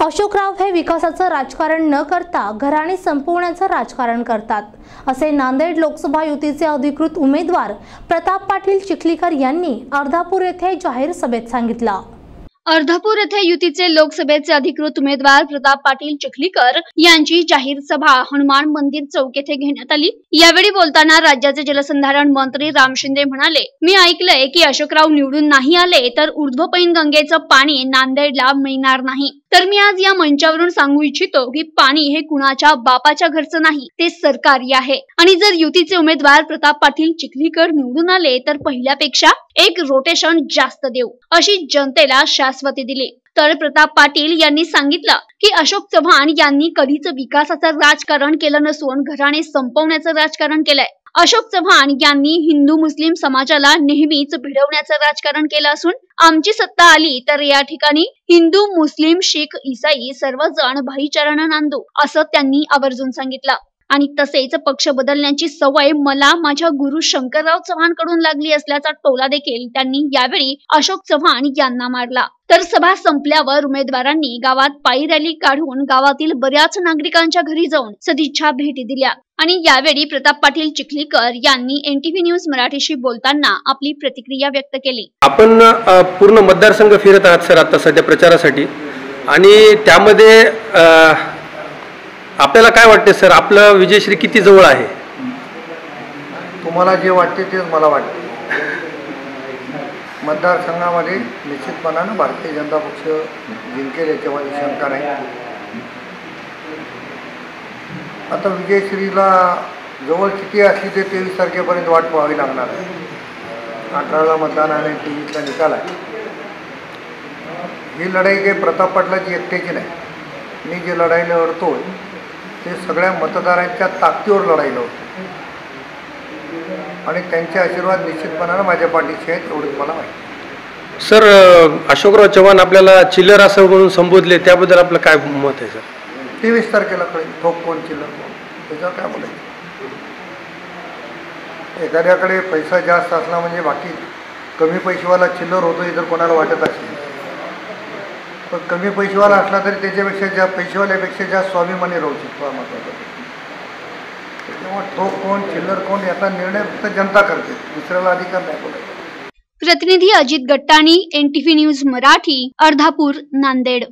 अशोकराव हे विकासाचं राजकारण न करता घराणे संपवण्याचं राजकारण करतात. असे नांदेड लोकसभा युतीचे अधिकृत उमेदवार प्रताप पाटील चिखलीकर यांनी अर्धापूर येथे जाहीर सभेत सांगितलं. अर्धापूर येथे युतीचे लोकसभेचे अधिकृत उमेदवार प्रताप पाटील चिखलीकर यांची जाहीर सभा हनुमान मंदिर चौक येथे घेण्यात आली. यावेळी बोलताना राज्याचे जलसंधारण मंत्री राम शिंदे म्हणाले मी ऐकलंय की अशोकराव निवडून नाही आले तर ऊर्ध्वपैन गंगेचं पाणी नांदेडला मिळणार नाही. तर मी आज या मंचावरून सांगू इच्छितो की पाणी हे कुणाच्या बापाच्या घरचं नाही ते सरकारी आहे. आणि जर युतीचे उमेदवार प्रताप पाटील चिखलीकर निवडून आले तर पहिल्यापेक्षा एक रोटेशन जास्त देऊ अशी जनतेला शाश्वती दिली. तर प्रताप पाटील यांनी सांगितलं की अशोक चव्हाण यांनी कधीच विकासाचं राजकारण केलं नसून घराणे संपवण्याचं राजकारण केलंय. अशोक चव्हाण यांनी हिंदू मुस्लिम समाजाला नेहमीच भिडवण्याचं राजकारण केलं असून आमची सत्ता आली तर या ठिकाणी हिंदू मुस्लिम शीख इसाई सर्वजण भाईचारानं नांदू असं त्यांनी आवर्जून सांगितलं. आणि तसेच पक्ष बदलण्याची सवय मला माझ्या गुरु शंकरराव चव्हाणकडून लागली असल्याचा टोला देखील त्यांनी यावेळी अशोक चव्हाण यांना मारला. तर सभा संपल्यावर उमेदवारांनी गावात पायी रॅली काढून गावातील बऱ्याच नागरिकांच्या घरी जाऊन सदिच्छा भेटी दिल्या. आणि यावेळी प्रताप पाटील चिखलीकर यांनी एनटीव्ही न्यूज मराठीशी बोलताना आपली प्रतिक्रिया व्यक्त केली. आपण पूर्ण मतदारसंघ फिरत आहात सर आता सध्या प्रचारासाठी. आणि त्यामध्ये आपल्याला काय वाटते सर? आपलं विजयश्री किती जवळ आहे? तुम्हाला जे वाटते तेच मला वाटते. मतदारसंघामध्ये निश्चितपणानं भारतीय जनता पक्ष जिंकेल याच्यामध्ये शंका नाही. आता विजयश्रीला जवळ किती असली ते तेवीस तारखेपर्यंत वाट पाहावी लागणार आहे. अठराला मतदान आणि तेवीसला निकाल आहे. ही लढाई काही प्रताप पाटलाची एकट्याची नाही. मी जे लढाई लढतो ते सगळ्या मतदारांच्या ताकदीवर लढाई लढतो आणि त्यांचे आशीर्वाद निश्चितपणानं माझ्या पाठीशी आहेत एवढंच मला वाटतं सर अशोकराव चव्हाण आपल्याला चिल्लर असं म्हणून संबोधले त्याबद्दल आपलं काय मत आहे सर? तेवीस तारखेला कळेल ठोक कोण चिल्लर कोण? त्याच्यावर काय बोलायचं? एखाद्याकडे पैसा जास्त असला म्हणजे बाकी कमी पैसेवाला चिल्लर होतो हे जर कोणाला वाटत असेल. पण कमी पैसेवाला असला तरी त्याच्यापेक्षा ज्या पैसेवाल्यापेक्षा जास्त स्वाभिमानी राहू शकतो महत्त्वाचा महत्त्वाचा ठोक कोण चिल्लर कोण याचा निर्णय फक्त जनता करते दुसऱ्याला अधिकार नाही बोलायचा प्रतिनिधी अजित गट्टाणी एनटीव्ही न्यूज मराठी अर्धापूर नांदेड.